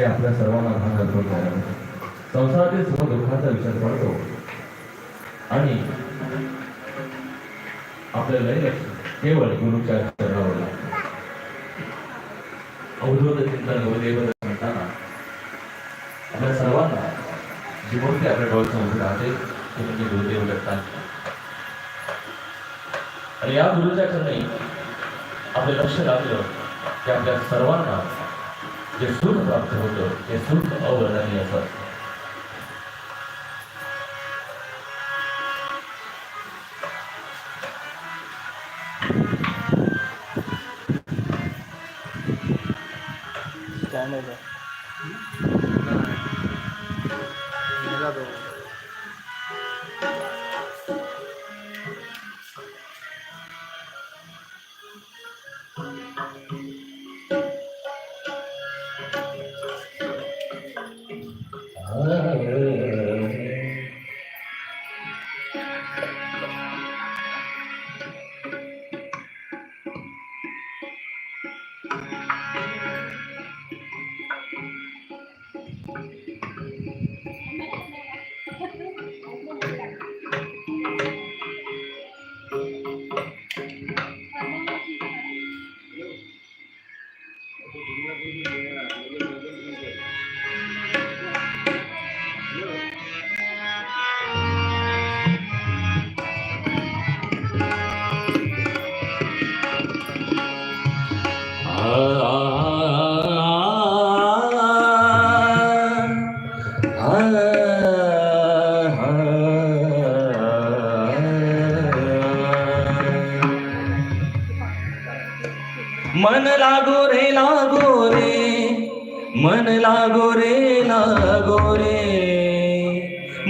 हे आपल्या सर्वांना भान अनुभव घ्यायला संसारातील सर्व दुःखाचा विचार पडतो आणि आपलं लय लक्ष केवळ गुरुच्या चरणावर लागतं. अवधूत चिंतन गुरुदेव म्हणताना आपल्या सर्वांना जीवन ते आपल्या डोळ्यासमोर उभी राहते ते म्हणजे गुरुदेव दत्तांची आणि या गुरुच्या चरणी आपलं लक्ष लागलं की आपल्या सर्वांना যে সুদ প্রাপ্ত হতো এই সুদ অবদানীয় সত্য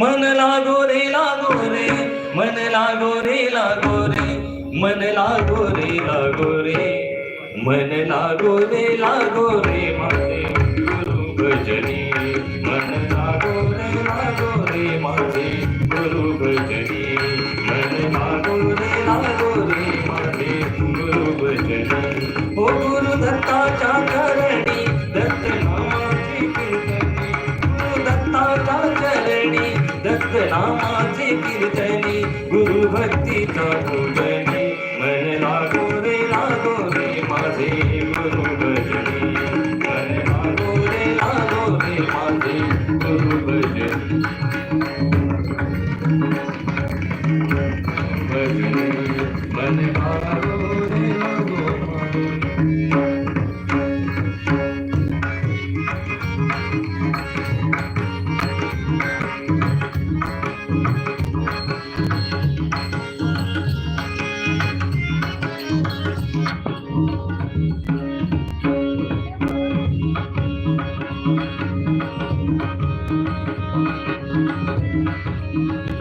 मन लागो रे लागो रे. मन लागो रे लागो रे. मन लागो रे लागो रे. मन लागो रे लागो रे. माझे गुरु भजनी. मन लागो रे लागो रे. माझे गुरु भजनी. मन लागो रे लागो रे. माझे गुरु भजनी. ओ गुरु दत्ताच्या भक्तीचा पूजनी मन लागो रे लागो रे माझे गुरु भजनी. मन लागो रे लागो रे माझे गुरु भजनी. भजनी मन लागो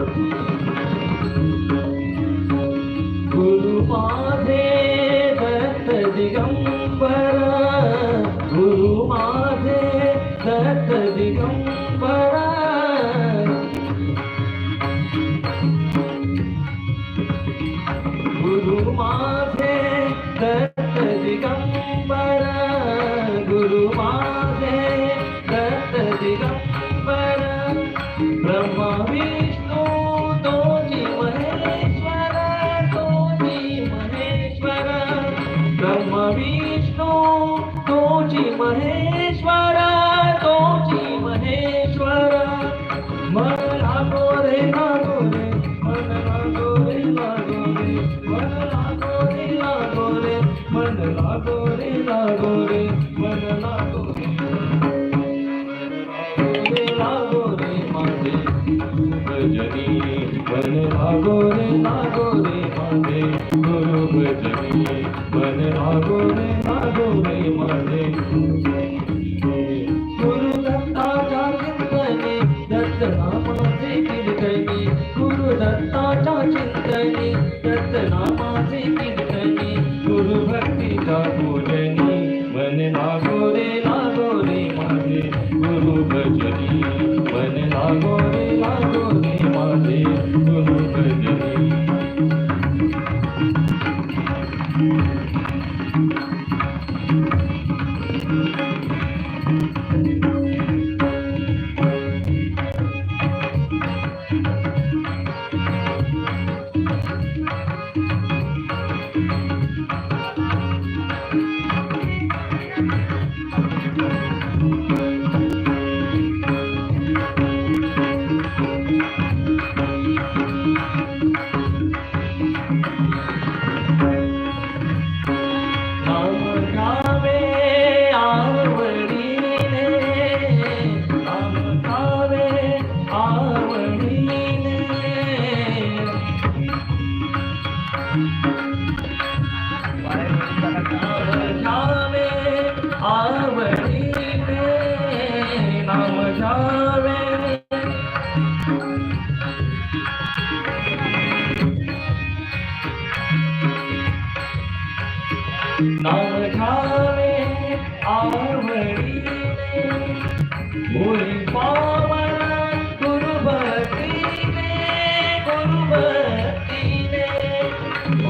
गुरु भजनी मन लागो रे लागो रे माझे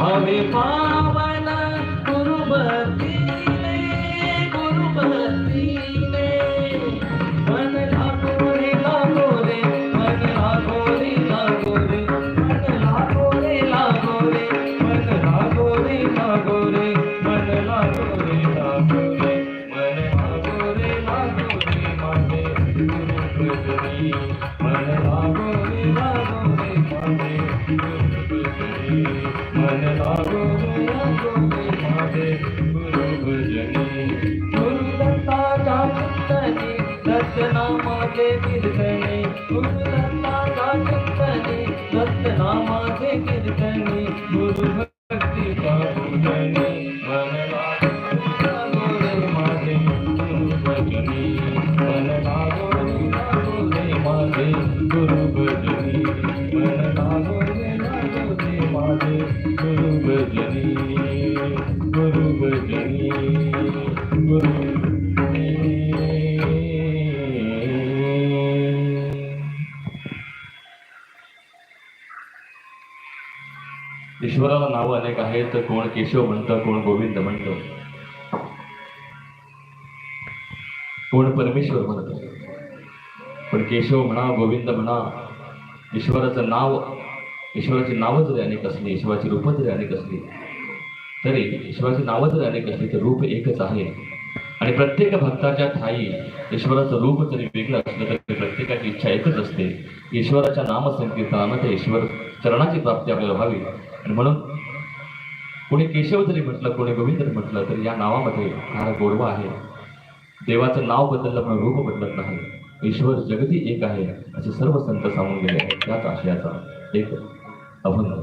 भावे पावन गुरुभक्तीने गुरुभक्तीने मन लागो रे लागो रे मन लागो रे लागो रे मन लागो रे लागो रे मन लागो रे लागो रे मन लागो रे लागो रे मन लागो रे लागो रे माझे गुरु भजनी मन लागो Guru ईश्वराला नावं अनेक आहेत कोण केशव म्हणतं कोण गोविंद म्हणतं? कोण परमेश्वर म्हणतं? पण केशव म्हणा गोविंद म्हणा ईश्वराचं नाव ईश्वराची नावं जरी अनेक असली ईश्वराची रूपं जरी अनेक असली तरी ईश्वराची नावं जरी अनेक असली तर रूप एकच आहे. आणि प्रत्येक भक्ताच्या ठाई ईश्वराचं रूप जरी वेगळं असलं तरी प्रत्येकाची इच्छा एकच असते. ईश्वराच्या नामसंकीर्तनामध्ये ईश्वर चरणाची प्राप्ती आपल्याला व्हावी. आणि म्हणून कोणी केशव जरी म्हटलं कोणी गोविंद म्हटलं तर या नावामध्ये फार गोडवा आहे. देवाचं नाव बदललं पण रूप बदलत नाही. ईश्वर जगती एक आहे असे सर्व संत सांगून गेले. आहेत त्याच आशयाचा एक अभंग.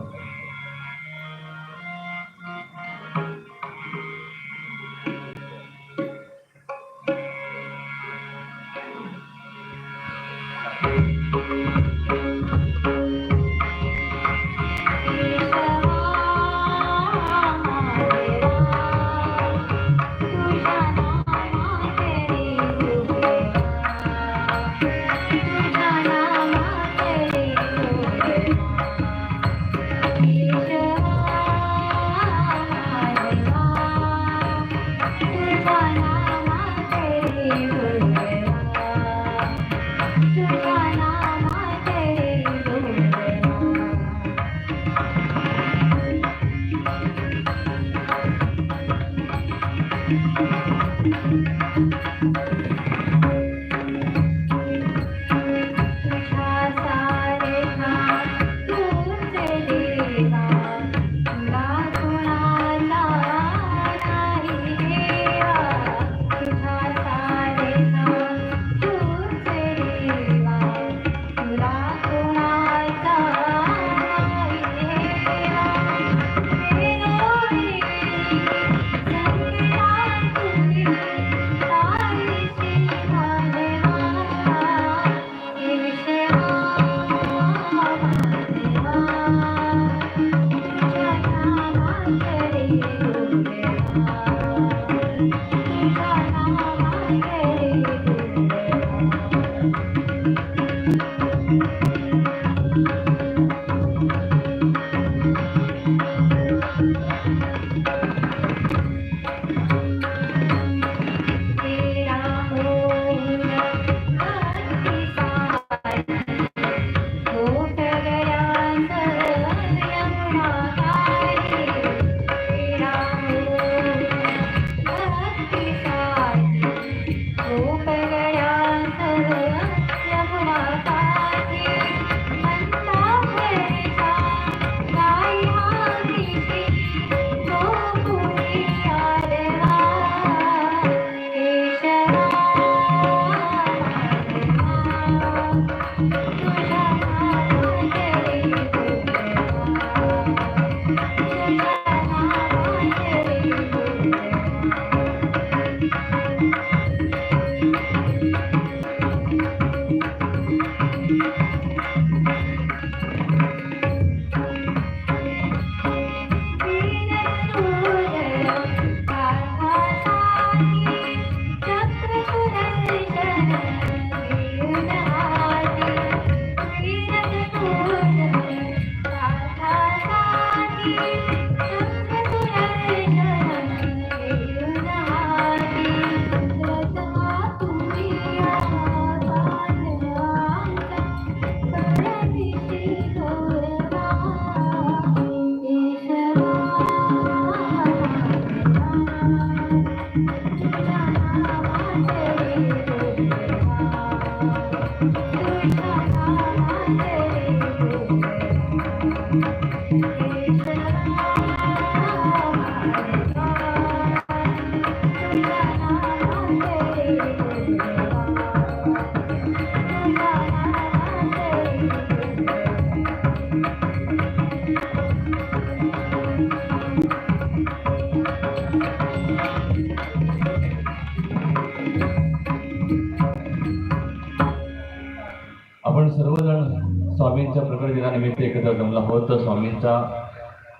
निमित्त एकत्र जमला होत स्वामींचा.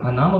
हा नाम